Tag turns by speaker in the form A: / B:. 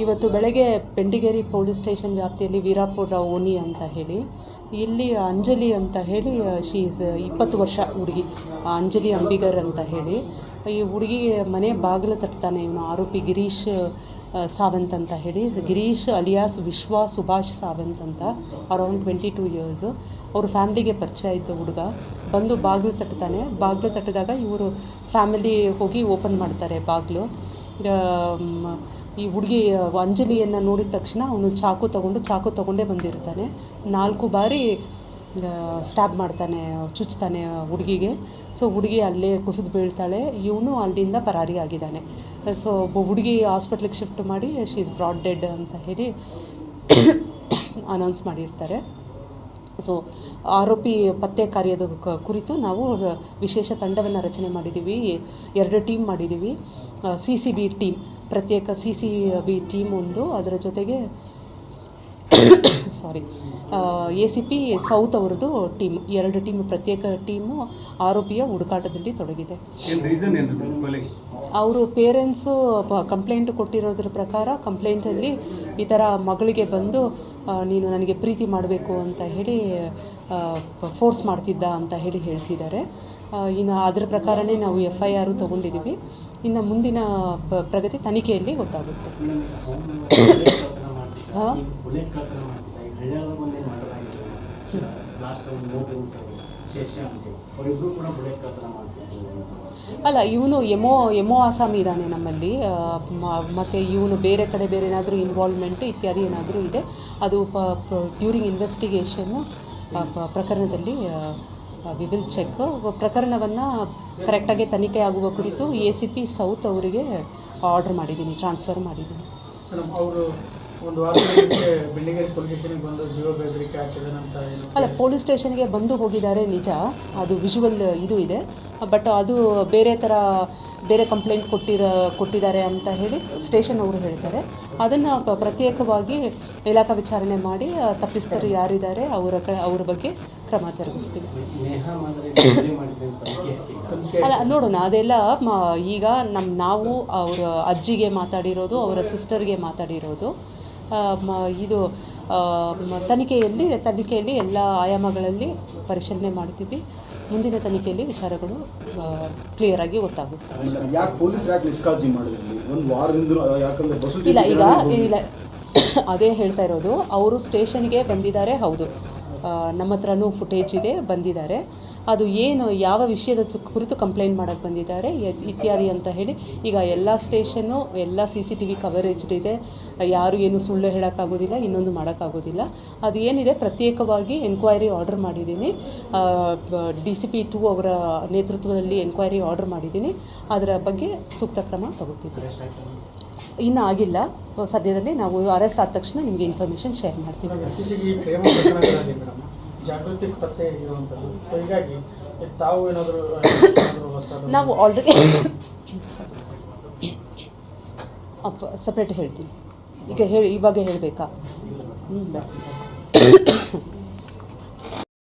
A: ಇವತ್ತು ಬೆಳಗ್ಗೆ Bendigeri police station ವ್ಯಾಪ್ತಿಯಲ್ಲಿ ವೀರಾಪುರ ಓನಿ ಅಂತ ಹೇಳಿ, ಇಲ್ಲಿ ಅಂಜಲಿ ಅಂತ ಹೇಳಿ ಶಿ ಈಸ್ ಇಪ್ಪತ್ತು ವರ್ಷ ಹುಡುಗಿ ಅಂಜಲಿ ಅಂಬಿಗರ್ ಅಂತ ಹೇಳಿ. ಈ ಹುಡುಗಿ ಮನೆ ಬಾಗಿಲು ತಟ್ತಾನೆ, ಇವನು ಆರೋಪಿ ಗಿರೀಶ್ ಸಾವಂತ್ ಅಂತ ಹೇಳಿ. ಗಿರೀಶ್ ಅಲಿಯಾಸ್ ವಿಶ್ವ ಸುಭಾಷ್ ಸಾವಂತ್ ಅಂತ ಅರೌಂಡ್ ಟ್ವೆಂಟಿ ಟೂ ಇಯರ್ಸು ಅವ್ರ ಫ್ಯಾಮ್ಲಿಗೆ ಪರಿಚಯ ಆಯಿತು ಹುಡುಗ. ಬಂದು ಬಾಗಿಲು ತಟ್ತಾನೆ. ಬಾಗಿಲು ತಟ್ಟಿದಾಗ ಇವರು ಫ್ಯಾಮಿಲಿ ಹೋಗಿ ಓಪನ್ ಮಾಡ್ತಾರೆ ಬಾಗಿಲು. ಈ ಹುಡುಗಿ, ಅಂಜಲಿಯನ್ನು ನೋಡಿದ ತಕ್ಷಣ ಅವನು ಚಾಕು ತಗೊಂಡು, ಚಾಕು ತಗೊಂಡೇ ಬಂದಿರ್ತಾನೆ. ನಾಲ್ಕು ಬಾರಿ ಸ್ಟ್ಯಾಬ್ ಮಾಡ್ತಾನೆ, ಚುಚ್ತಾನೆ ಹುಡುಗಿಗೆ. ಸೊ, ಹುಡುಗಿ ಅಲ್ಲೇ ಕುಸಿದು ಬೀಳ್ತಾಳೆ. ಇವನು ಅಲ್ಲಿಂದ ಪರಾರಿ ಆಗಿದ್ದಾನೆ. ಸೊ ಹುಡುಗಿ ಹಾಸ್ಪಿಟ್ಲಿಗೆ ಶಿಫ್ಟ್ ಮಾಡಿ ಶಿ ಇಸ್ ಬ್ರಾಡ್ ಡೆಡ್ ಅಂತ ಹೇಳಿ ಅನೌನ್ಸ್ ಮಾಡಿರ್ತಾರೆ. ಸೊ ಆರೋಪಿ ಪತ್ತೆ ಕಾರ್ಯದ ಕುರಿತು ನಾವು ವಿಶೇಷ ತಂಡವನ್ನು ರಚನೆ ಮಾಡಿದ್ದೀವಿ ಎರಡು ಟೀಮ್ ಮಾಡಿದ್ದೀವಿ ಸಿ ಸಿ ಬಿ ಟೀಮ್. ಪ್ರತ್ಯೇಕ ಸಿ ಸಿ ಬಿ ಟೀಮ್ ಒಂದು. ಅದರ ಜೊತೆಗೆ sorry A C P south ಅವರದು ಟೀಮ್ ಎರಡು ಟೀಮ್ ಪ್ರತ್ಯೇಕ ಟೀಮು ಆರೋಪಿಯ ಹುಡುಕಾಟದಲ್ಲಿ ತೊಡಗಿದೆ. ಅವರು ಪೇರೆಂಟ್ಸು ಕಂಪ್ಲೇಂಟ್ ಕೊಟ್ಟಿರೋದ್ರ ಪ್ರಕಾರ ಕಂಪ್ಲೇಂಟಲ್ಲಿ ಈ ಥರ ಮಗಳಿಗೆ ಬಂದು ನೀನು ನನಗೆ ಪ್ರೀತಿ ಮಾಡಬೇಕು ಅಂತ ಹೇಳಿ ಫೋರ್ಸ್ ಮಾಡ್ತಿದ್ದ ಅಂತ ಹೇಳಿ ಹೇಳ್ತಿದ್ದಾರೆ. ಇನ್ನು ಅದರ ಪ್ರಕಾರನೇ ನಾವು ಎಫ್ ಐ ಆರು ತೊಗೊಂಡಿದ್ದೀವಿ. ಇನ್ನು ಮುಂದಿನ ಪ್ರಗತಿ ತನಿಖೆಯಲ್ಲಿ ಗೊತ್ತಾಗುತ್ತೆ. ಅಲ್ಲ ಇವನು ಎಮೋ ಎಮೋ ಆಸಾಮಿ ಇದ್ದಾನೆ ನಮ್ಮಲ್ಲಿ. ಮತ್ತು ಇವನು ಬೇರೆ ಕಡೆ ಬೇರೆ ಏನಾದರೂ ಇನ್ವಾಲ್ವ್ಮೆಂಟ್ ಇತ್ಯಾದಿ ಏನಾದರೂ ಇದೆ ಅದು ಪ ಡ್ಯೂರಿಂಗ್ ಇನ್ವೆಸ್ಟಿಗೇಷನ್ನು ಪ್ರಕರಣದಲ್ಲಿ ವಿ ವಿಲ್ ಚೆಕ್ ಪ್ರಕರಣವನ್ನು ಕರೆಕ್ಟಾಗಿ ತನಿಖೆ ಆಗುವ ಕುರಿತು ಎ ಸಿ ಪಿ ಸೌತ್ ಅವರಿಗೆ ಆರ್ಡ್ರ್ ಮಾಡಿದ್ದೀನಿ ಟ್ರಾನ್ಸ್ಫರ್ ಮಾಡಿದ್ದೀನಿ.
B: ಅವರು
A: ಅಲ್ಲ, ಪೊಲೀಸ್ ಸ್ಟೇಷನ್ಗೆ ಬಂದು ಹೋಗಿದ್ದಾರೆ ನಿಜ. ಅದು ವಿಜುವಲ್ ಇದು ಇದೆ. ಬಟ್ ಅದು ಬೇರೆ ಥರ ಬೇರೆ ಕಂಪ್ಲೇಂಟ್ ಕೊಟ್ಟಿರೋ, ಕೊಟ್ಟಿದ್ದಾರೆ ಅಂತ ಹೇಳಿ ಸ್ಟೇಷನ್ ಅವರು ಹೇಳ್ತಾರೆ. ಅದನ್ನು ಪ್ರತ್ಯೇಕವಾಗಿ ಇಲಾಖಾ ವಿಚಾರಣೆ ಮಾಡಿ ತಪ್ಪಿಸ್ತರು ಯಾರಿದ್ದಾರೆ ಅವರ ಅವ್ರ ಬಗ್ಗೆ ಕ್ರಮ ಜರುಗಿಸ್ತೀವಿ. ಅಲ್ಲ, ನೋಡೋಣ. ಅದೆಲ್ಲ ಈಗ ನಮ್ಮ ನಾವು ಅವರ ಅಜ್ಜಿಗೆ ಮಾತಾಡಿರೋದು, ಅವರ ಸಿಸ್ಟರ್ಗೆ ಮಾತಾಡಿರೋದು. ಮ ಇದು ತನಿಖೆಯಲ್ಲಿ ತನಿಖೆಯಲ್ಲಿ ಎಲ್ಲ ಆಯಾಮಗಳಲ್ಲಿ ಪರಿಶೀಲನೆ ಮಾಡ್ತೀವಿ. ಮುಂದಿನ ತನಿಖೆಯಲ್ಲಿ ವಿಚಾರಗಳು ಕ್ಲಿಯರಾಗಿ ಗೊತ್ತಾಗುತ್ತೆ. ಇಲ್ಲ ಈಗ ಇಲ್ಲ. ಅದೇ ಹೇಳ್ತಾ ಇರೋದು ಅವರು ಸ್ಟೇಷನ್ಗೆ ಬಂದಿದ್ದಾರೆ ಹೌದು. ನಮ್ಮ ಹತ್ರನೂ ಫುಟೇಜ್ ಇದೆ ಬಂದಿದ್ದಾರೆ. ಅದು ಏನು ಯಾವ ವಿಷಯದ ಕುರಿತು ಕಂಪ್ಲೇಂಟ್ ಮಾಡೋಕ್ಕೆ ಬಂದಿದ್ದಾರೆ ಇತ್ಯಾದಿ ಅಂತ ಹೇಳಿ ಈಗ ಎಲ್ಲ ಸ್ಟೇಷನ್ನು ಎಲ್ಲ C C T V coverage ಇದೆ. ಯಾರು ಏನು ಸುಳ್ಳು ಹೇಳೋಕ್ಕಾಗೋದಿಲ್ಲ ಇನ್ನೊಂದು ಮಾಡೋಕ್ಕಾಗೋದಿಲ್ಲ. ಅದು ಏನಿದೆ ಪ್ರತ್ಯೇಕವಾಗಿ ಎನ್ಕ್ವೈರಿ ಆರ್ಡರ್ ಮಾಡಿದ್ದೀನಿ. ಡಿ ಸಿ ಪಿ ಟು ಅವರ ನೇತೃತ್ವದಲ್ಲಿ ಎನ್ಕ್ವೈರಿ ಆರ್ಡರ್ ಮಾಡಿದ್ದೀನಿ. ಅದರ ಬಗ್ಗೆ ಸೂಕ್ತ ಕ್ರಮ ತಗೋತೀವಿ. ಇನ್ನೂ ಆಗಿಲ್ಲ. ಸದ್ಯದಲ್ಲೇ ನಾವು ಅರೆಸ್ಟ್ ಆದ ತಕ್ಷಣ ನಿಮಗೆ ಇನ್ಫಾರ್ಮೇಷನ್ ಶೇರ್ ಮಾಡ್ತೀವಿ.
B: ಇತ್ತೀಚೆಗೆ ಈ ಪ್ರೇಮ ಪ್ರಕರಣಗಳಾಗಿ ಮೇಡಮ್ ಜಾಗೃತಿ ಪತ್ತೆ ಇರುವಂಥದ್ದು. ಸೊ ಹೀಗಾಗಿ ತಾವು ಏನಾದರೂ ಏನಾದರೂ ಹೊಸ
A: ನಾವು ಆಲ್ರೆಡಿ ಅಪ್ಪ ಸಪ್ರೇಟ್ ಹೇಳ್ತೀನಿ. ಈಗ ಹೇಳಿ ಇವಾಗ ಹೇಳಬೇಕಾ? ಹ್ಞೂ